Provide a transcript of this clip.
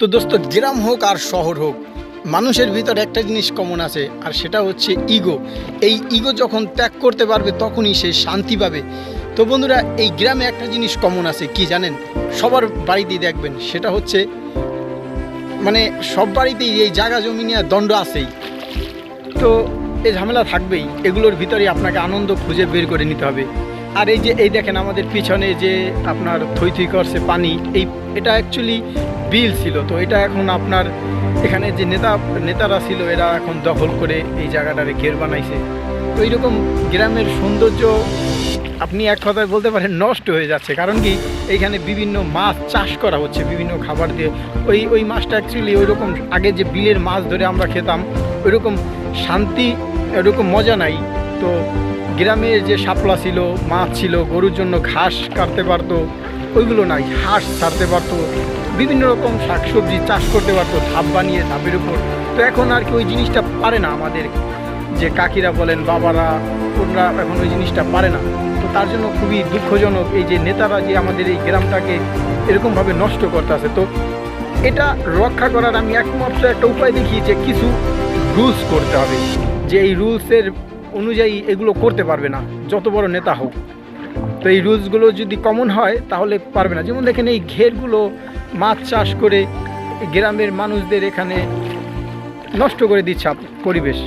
তো দোস্ত গ্রাম হোক আর শহর হোক, মানুষের ভিতর একটা জিনিস কমন আছে, আর সেটা হচ্ছে ইগো এই ইগো যখন ত্যাগ করতে পারবে, তখনই সে শান্তি পাবে। তো বন্ধুরা, এই গ্রামে একটা জিনিস কমন আছে, কি জানেন? সবার বাড়িতেই দেখবেন, সেটা হচ্ছে মানে সব বাড়িতেই এই জায়গা জমি নিয়ে দণ্ড আছেই। তো এই ঝামেলা থাকবেই, এগুলোর ভিতরে আপনাকে আনন্দ খুঁজে বের করে নিতে হবে। আর এই যে, এই দেখেন আমাদের পিছনে যে আপনার থই থই করছে পানি, এই, এটা অ্যাকচুয়ালি বিল ছিল। তো এটা এখন আপনার এখানে যে নেতা, নেতারা ছিল, এরা এখন দখল করে এই জায়গাটারে ঘের বানাইছে। তো এইরকম গ্রামের সৌন্দর্য আপনি এক কথায় বলতে পারেন নষ্ট হয়ে যাচ্ছে। কারণ কি, এইখানে বিভিন্ন মাছ চাষ করা হচ্ছে, বিভিন্ন খাবার দিয়ে। ওই ওই মাছটা অ্যাকচুয়ালি ওই রকম আগে যে বিলের মাছ ধরে আমরা খেতাম ওই রকম শান্তি ওরকম মজা নাই। তো গ্রামের যে শাপলা ছিল, মাছ ছিল, গরুর জন্য ঘাস কাটতে পারতো, ওইগুলো নাই, হাঁস ছাড়তে পারতো। বিভিন্ন রকম শাকসবজি চাষ করতে পারতো, ধাপ বানিয়ে ধাপের উপর। তো এখন আর কি ওই জিনিসটা পারে না আমাদের। যে কাকিরা বলেন, বাবারা ওরা এখন ওই জিনিসটা পারে না। তো তার জন্য খুবই দুঃখজনক এই যে নেতারা যে আমাদের এই গ্রামটাকে এরকমভাবে নষ্ট করতে আছে তো এটা রক্ষা করার আমি একমাত্র একটা উপায় দেখি যে কিছু রুলস করতে হবে। যে এই রুলসের অনুযায়ী এগুলো করতে পারবে না, যত বড় নেতা হোক। তো এই রুলসগুলো যদি কমন হয়, তাহলে পারবে না। যেমন দেখেন এই ঘেরগুলো মাছ চাষ করে গ্রামের মানুষদের এখানে নষ্ট করে দিচ্ছে পরিবেশ।